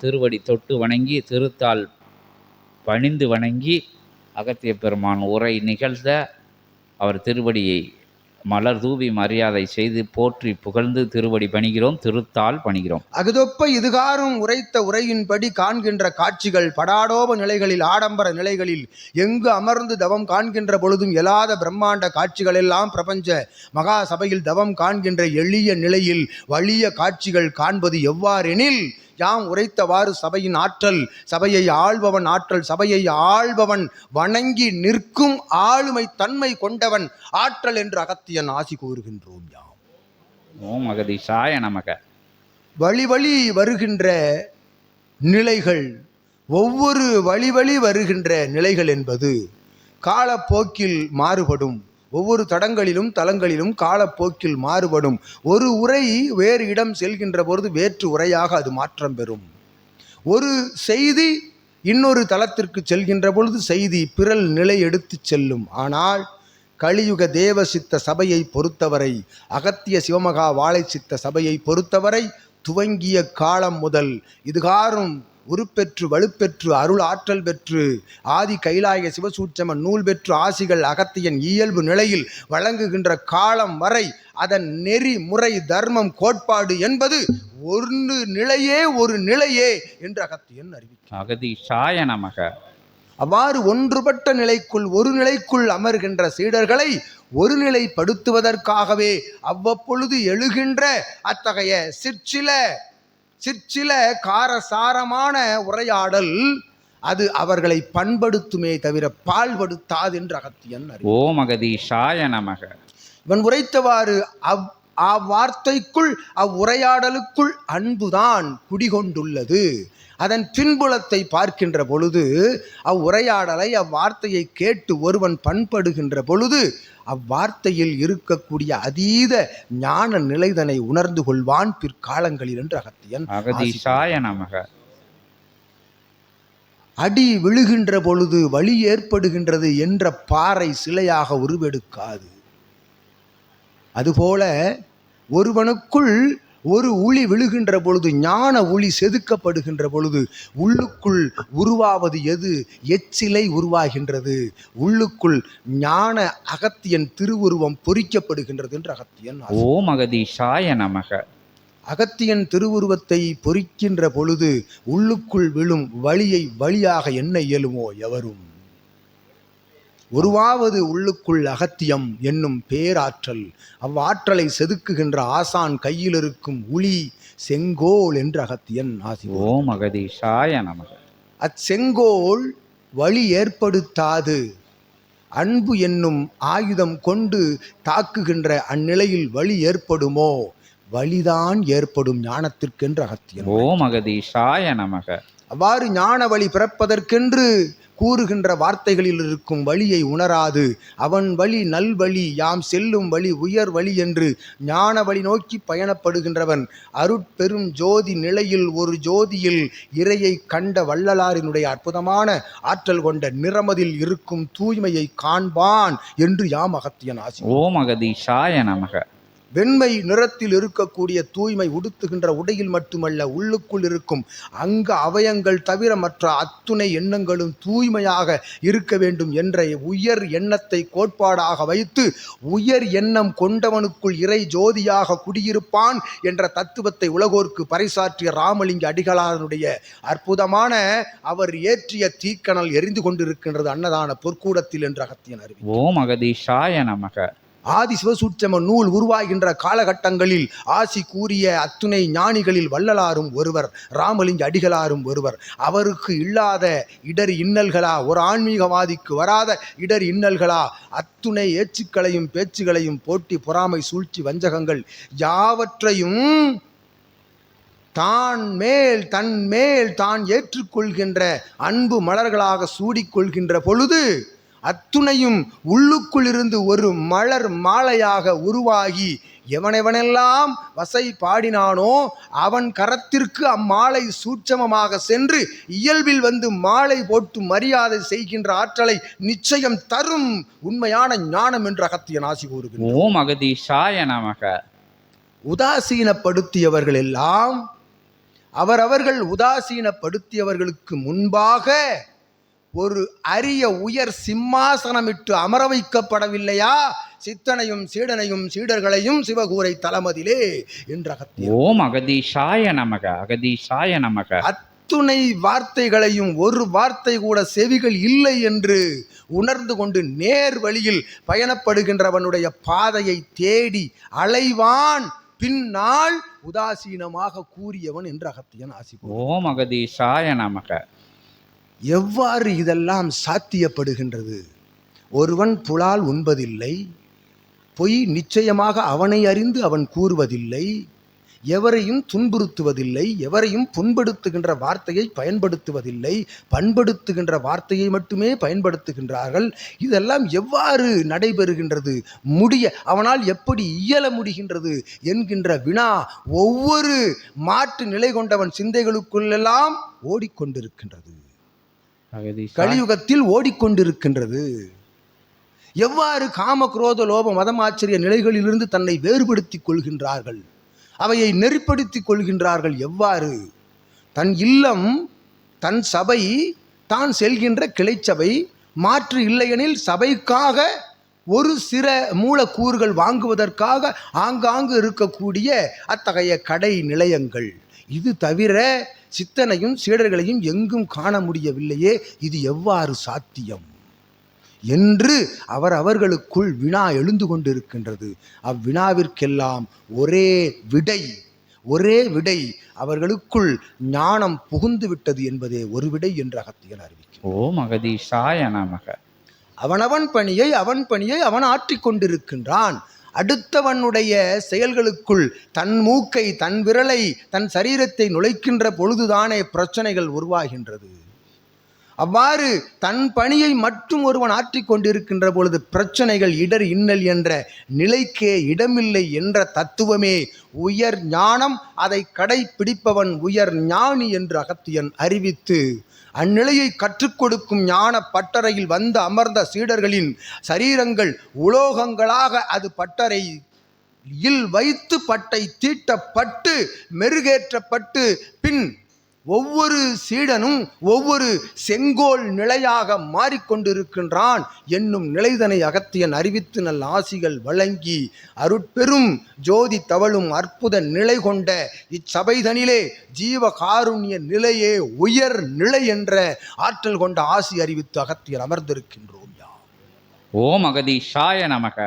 திருவடி தொட்டு வணங்கி திருத்தால் பணிந்து வணங்கி அகத்திய பெருமான் உரை நிகழ்த்த அவர் திருவடியை மலர் தூவி மரியாதை செய்து போற்றி புகழ்ந்து திருவடி பணிகிறோம் திருத்தால் பணிகிறோம். அகுதொப்ப இதுகாரும் உரைத்த உரையின்படி காண்கின்ற காட்சிகள் படாடோப நிலைகளில் ஆடம்பர நிலைகளில் எங்கு அமர்ந்து தவம் காண்கின்ற பொழுதும் எலாத பிரம்மாண்ட காட்சிகள் எல்லாம் பிரபஞ்ச மகா சபையில் தவம் காண்கின்ற எளிய நிலையில் வலிய காட்சிகள் காண்பது எவ்வாறெனில் யாம் உரைத்தவாறு சபையின் ஆற்றல் சபையை ஆள்பவன் ஆற்றல் சபையை ஆள்பவன் வணங்கி நிற்கும் ஆளுமை தன்மை கொண்டவன் ஆற்றல் என்று அகத்தியன் ஆசி கூறுகின்றோம் யாம். ஓம் அகதீஷாய நமக. வழி வழி வருகின்ற நிலைகள் ஒவ்வொரு வழி வழி வருகின்ற நிலைகள் என்பது காலப்போக்கில் மாறுபடும். ஒவ்வொரு தடங்களிலும் தலங்களிலும் காலப்போக்கில் மாறுபடும். ஒரு உரை வேறு இடம் செல்கின்ற பொழுது வேற்று உரையாக அது மாற்றம் பெறும். ஒரு செய்தி இன்னொரு தளத்திற்கு செல்கின்ற பொழுது செய்தி பிறல் நிலை எடுத்துச் செல்லும். ஆனால் கலியுக தேவ சித்த சபையை பொறுத்தவரை அகத்திய சிவமகா வாழை சித்த சபையை பொறுத்தவரை துவங்கிய காலம் முதல் இதுகாரும் உருப்பெற்று வலுப்பெற்று அருள் ஆற்றல் பெற்று ஆதி கைலாய சிவசூட்சம நூல் பெற்று ஆசிகள் அகத்தியன் இயல்பு நிலையில் வழங்குகின்ற காலம் வரை அதன் நெறி முறை தர்மம் கோட்பாடு என்பது ஒரு நிலையே ஒரு நிலையே என்று அகத்தியன் அறிவிக்கிறார் அகதீஷாய நமக. அவ்வாறு ஒன்றுபட்ட நிலைக்குள் ஒரு நிலைக்குள் அமர்கின்ற சீடர்களை ஒருநிலைப்படுத்துவதற்காகவே அவ்வப்பொழுது எழுகின்ற அத்தகைய சிற்சில சிற்சில காரசாரமான உரையாடல் அது அவர்களை பண்படுத்துமே தவிர பால்படுத்தாது என்று அகத்தியன் ஓம் அகதீஷாய நமக. இவன் உரைத்தவாறு அவ் அவ்வார்த்தைக்குள் அவ்வுரையாடலுக்குள் அன்புதான் குடிகொண்டுள்ளது. அதன் பின்புலத்தை பார்க்கின்ற பொழுது அவ்வுரையாடலை அவ்வார்த்தையை கேட்டு ஒருவன் பண்படுகின்ற பொழுது அவ்வார்த்தையில் இருக்கக்கூடிய அதீத ஞான நிலைதனை உணர்ந்து கொள்வான் பிற்காலங்களில் என்று அகத்தியன் நமக. அடி விழுகின்ற பொழுது வலி ஏற்படுகின்றது என்ற பாறை சிலையாக உருவெடுக்காது. அதுபோல ஒருவனுக்குள் ஒரு உளி விழுகின்ற பொழுது ஞான ஒளி செதுக்கப்படுகின்ற பொழுது உள்ளுக்குள் உருவாவது எது? எச்சிலை உருவாகின்றது. உள்ளுக்குள் ஞான அகத்தியன் திருவுருவம் பொறிக்கப்படுகின்றது என்று அகத்தியன் ஓம் அகதீஷாய நமக. அகத்தியன் திருவுருவத்தை பொறிக்கின்ற பொழுது உள்ளுக்குள் விழும் வழியை வழியாக என்ன இயலுமோ எவரும்? உருவாவது உள்ளுக்குள் அகத்தியம் என்னும் பேராற்றல். அவ்வாற்றலை செதுக்குகின்ற ஆசான் கையில் இருக்கும் உளி செங்கோல் என்று அகத்தியன் ஆசி ஓம் அகதீஷாய நமக. அச்செங்கோல் வழி ஏற்படுத்தாது. அன்பு என்னும் ஆயுதம் கொண்டு தாக்குகின்ற அந்நிலையில் வழி ஏற்படுமோ? வழிதான் ஏற்படும் ஞானத்திற்கென்று அகத்தியன் ஓம் அகதீஷாய நமக. அவ்வாறு ஞான வழி பிறப்பதற்கென்று கூறுகின்ற வார்த்தைகளில் இருக்கும் வழியை உணராது. அவன் வழி நல்வழி யாம் செல்லும் வழி உயர் வழி என்று ஞான வழி நோக்கி பயணப்படுகின்றவன். அருட்பெரும் ஜோதி நிலையில் ஒரு ஜோதியில் இறையை கண்ட வள்ளலாரினுடைய அற்புதமான ஆற்றல் கொண்ட நிறமதில் இருக்கும் தூய்மையை காண்பான் என்று யாம் அகத்தியன் ஆசி. ஓம் அகதீஷாய நமக. வெண்மை நிறத்தில் இருக்கக்கூடிய தூய்மை உடுத்துகின்ற உடையில் மட்டுமல்ல உள்ளுக்குள் இருக்கும் அங்க அவயங்கள் தவிர மற்ற அத்துணை எண்ணங்களும் தூய்மையாக இருக்க வேண்டும் என்ற உயர் எண்ணத்தை கோட்பாடாக வைத்து உயர் எண்ணம் கொண்டவனுக்குள் இறை ஜோதியாக குடியிருப்பான் என்ற தத்துவத்தை உலகோர்க்கு பறைசாற்றிய ராமலிங்க அடிகளாரனுடைய அற்புதமான அவர் ஏற்றிய தீக்கணல் எரிந்து கொண்டிருக்கின்றது அன்னதான பொற்கூடத்தில் என்று அகத்தியன் அறிவி ஓம் அகதீஷாய நமக. ஆதி சிவசூட்சம நூல் உருவாகின்ற காலகட்டங்களில் ஆசி கூறிய அத்துணை ஞானிகளில் வள்ளலாரும் ஒருவர் ராமலிங்க அடிகளாரும் ஒருவர். அவருக்கு இல்லாத இடர் இன்னல்களா? ஒரு ஆன்மீகவாதிக்கு வராத இடர் இன்னல்களா? அத்துணை ஏச்சுக்களையும் பேச்சுகளையும் போட்டி பொறாமை சூழ்ச்சி வஞ்சகங்கள் யாவற்றையும் தான் மேல் தன் மேல் தான் ஏற்றுக்கொள்கின்ற அன்பு மலர்களாக சூடிக்கொள்கின்ற பொழுது அத்துணையும் உள்ளுக்குள் இருந்து ஒரு மலர் மாலையாக உருவாகி எவனெவனெல்லாம் வசை பாடினானோ அவன் கரத்திற்கு அம்மாலை சூட்சமமாக சென்று இயல்பில் வந்து மாலை போட்டு மரியாதை செய்கின்ற ஆற்றலை நிச்சயம் தரும் உண்மையான ஞானம் என்று அகத்தியன் ஆசி கூறுகிறார் ஓம் அகதீஷாய நமக. உதாசீனப்படுத்தியவர்கள் எல்லாம் அவரவர்கள் உதாசீனப்படுத்தியவர்களுக்கு முன்பாக ஒரு அரிய உயர் சிம்மாசனமிட்டு அமர வைக்கப்படவில்லையா? சித்தனையும் சீடனையும் சீடர்களையும் சிவகூரை தலமதிலே என்ற அகத்தியர். ஓம் அகதீஷாய நமக அகதீஷாய நமக. அத்துணை வார்த்தைகளையும் ஒரு வார்த்தை கூட செவிகள் இல்லை என்று உணர்ந்து கொண்டு நேர் வழியில் பயணப்படுகின்றவனுடைய பாதையை தேடி அலைவான் பின்னால் உதாசீனமாக கூறியவன் என்று அகத்தியன் ஆசி. ஓம் அகதீஷாய நமக. எவ்வாறு இதெல்லாம் சாத்தியப்படுகின்றது? ஒருவன் புலால் உண்பதில்லை பொய் நிச்சயமாக அவனை அறிந்து அவன் கூறுவதில்லை எவரையும் துன்புறுத்துவதில்லை எவரையும் புண்படுத்துகின்ற வார்த்தையை பயன்படுத்துவதில்லை பண்படுத்துகின்ற வார்த்தையை மட்டுமே பயன்படுத்துகின்றார்கள். இதெல்லாம் எவ்வாறு நடைபெறுகின்றது? முடிய அவனால் எப்படி இயல முடிகின்றது என்கின்ற வினா ஒவ்வொரு மாற்று நிலை கொண்டவன் சிந்தைகளுக்குள்ளெல்லாம் ஓடிக்கொண்டிருக்கின்றது. கலியுகத்தில் ஓடிக்கொண்டிருக்கின்றது. எவ்வாறு காம குரோத லோப மதமாச்சரிய நிலைகளிலிருந்து தன்னை வேறுபடுத்திக் கொள்கின்றார்கள்? அவையை நெறிப்படுத்திக் கொள்கின்றார்கள் எவ்வாறு? தன் இல்லம் தன் சபை தான் செல்கின்ற கிளைச்சபை மாற்று இல்லையெனில் சபைக்காக ஒரு சில மூலக்கூறுகள் வாங்குவதற்காக ஆங்காங்கு இருக்கக்கூடிய அத்தகைய கடை நிலையங்கள். இது தவிர சித்தனையும் சீடர்களையும் எங்கும் காண முடியவில்லையே இது எவ்வாறு சாத்தியம்? என்று அவர் அவர்களுக்குள் வினா எழுந்து கொண்டிருக்கின்றது. அவ்வினாவிற்கெல்லாம் ஒரே விடை ஒரே விடை அவர்களுக்குள் ஞானம் புகுந்து விட்டது என்பதே ஒரு விடை என்று அகத்தியன் அறிவிக்கிறார். ஓம் அகதீஷாய நமக. அவனவன் பணியை அவன் பணியை அவன் ஆற்றிக் கொண்டிருக்கின்றான். அடுத்தவனுடைய செயல்களுக்குள் தன் மூக்கை தன் விரலை தன் சரீரத்தை நுழைக்கின்ற பொழுதுதானே பிரச்சனைகள் உருவாகின்றது. அவ்வாறு தன் பணியை மட்டும் ஒருவன் ஆற்றிக்கொண்டிருக்கின்ற பொழுது பிரச்சனைகள் இடர் இன்னல் என்ற நிலைக்கே இடமில்லை என்ற தத்துவமே உயர் ஞானம் அதை கடைப்பிடிப்பவன் உயர் ஞானி என்று அகத்தியன் அறிவித்து அந்நிலையை கற்றுக் கொடுக்கும் ஞான பட்டறையில் வந்து அமர்ந்த சீடர்களின் சரீரங்கள் உலோகங்களாக அது பட்டறை இல் வைத்து பட்டை தீட்டப்பட்டு மெருகேற்றப்பட்டு பின் ஒவ்வொரு சீடனும் ஒவ்வொரு செங்கோல் நிலையாக மாறிக்கொண்டிருக்கின்றான் என்னும் நிலைதனை அகத்தியன் அறிவித்து நல்ல ஆசிகள் வழங்கி அருட்பெரும் ஜோதி தவழும் அற்புத நிலை கொண்ட இச்சபைதனிலே ஜீவ காருண்ய நிலையே உயர் நிலை என்ற ஆற்றல் கொண்ட ஆசி அறிவித்து அகத்தியர் அமர்ந்திருக்கின்றோம் யா ஓம் அகதீஷாய நமக.